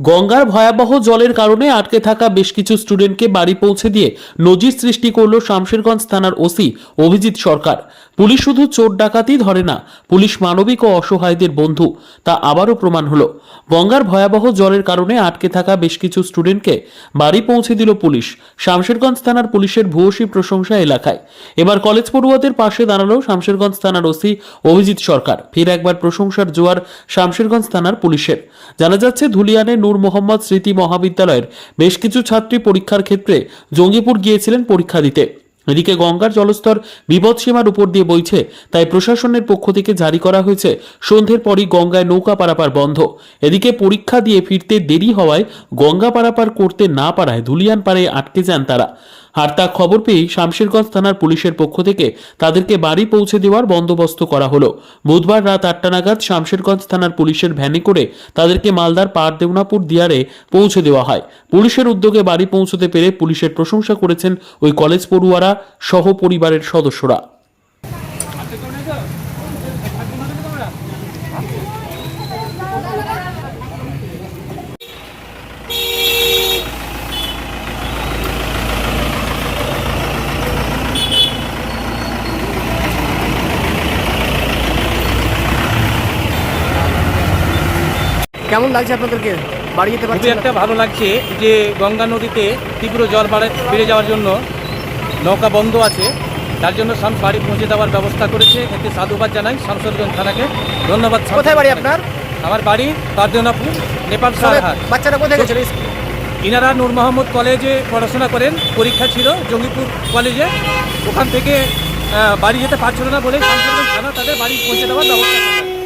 গঙ্গার ভয়াবহ জলের কারণে আটকে থাকা বেশ কিছু স্টুডেন্টকে বাড়ি পৌঁছে দিয়ে নজির সৃষ্টি করল শামশেরগঞ্জ থানার ওসি অভিজিৎ সরকার। পুলিশ শুধু চোর ডাকাতি ধরে না, পুলিশ মানবিক ও অসহায়দের বন্ধু, তা আবারও প্রমাণ হলো। গঙ্গার ভয়াবহ জলের কারণে আটকে থাকা বেশ কিছু স্টুডেন্টকে বাড়ি পৌঁছে দিল পুলিশ, শামশেরগঞ্জ থানার পুলিশের ভূয়সী প্রশংসা এলাকায়। এবার কলেজ পড়ুয়াদের পাশে দাঁড়াল শামশেরগঞ্জ থানার ওসি অভিজিৎ সরকার। ফের একবার প্রশংসার জোয়ার শামশেরগঞ্জ থানার পুলিশের। জানা যাচ্ছে ধুলিয়ানে নূর মোহাম্মদ স্মৃতি মহাবিদ্যালয়ের বেশ কিছু ছাত্রী পরীক্ষার ক্ষেত্রে জঙ্গিপুর গিয়েছিলেন পরীক্ষা দিতে। এদিকে গঙ্গার জলস্তর বিপদসীমার উপর দিয়ে বইছে, তাই প্রশাসনের পক্ষ থেকে জারি করা হয়েছে, সন্ধ্যের পরই গঙ্গায় নৌকা পারাপার বন্ধ। এদিকে পরীক্ষা দিয়ে ফিরতে দেরি হওয়ায় গঙ্গা পারাপার করতে না পারায় ধুলিয়ান পাড়ে আটকে যান তারা। আর তা খবর পেয়েই শামশেরগঞ্জ থানার পুলিশের পক্ষ থেকে তাদেরকে বাড়ি পৌঁছে দেওয়ার বন্দোবস্ত করা হলো। বুধবার রাত আটটা নাগাদ শামশেরগঞ্জ থানার পুলিশের ভ্যানে করে তাদেরকে মালদার পার দেওনাপুর দিয়ারে পৌঁছে দেওয়া হয়। পুলিশের উদ্যোগে বাড়ি পৌঁছতে পেরে পুলিশের প্রশংসা করেছেন ওই কলেজ পড়ুয়ারা সহ পরিবারের সদস্যরা। কেমন লাগছে আপনাদেরকে? বাড়ি যেতে খুবই পারছেন একটা ভালো লাগছে যে গঙ্গা নদীতে তীব্র জল বাড়ে বেড়ে যাওয়ার জন্য নৌকা বন্ধ আছে। তার জন্য সাম বাড়ি পৌঁছে দেওয়ার ব্যবস্থা করেছে। এতে সাধুবাদ জানাই শামসরগঞ্জ থানাকে। ধন্যবাদ কোথায় বাড়ি আপনার? আমার বাড়ি পারদেনাপুর নেপাল সারহাট। বাচ্চারা কোথায় গেছিল ইনারা নূর মোহাম্মদ কলেজে পড়াশোনা করেন। পরীক্ষা ছিল জঙ্গিপুর কলেজে। ওখান থেকে বাড়ি যেতে পারছিল না বলে শামসরগঞ্জ থানা তাদের বাড়ি পৌঁছে দেওয়ার ব্যবস্থা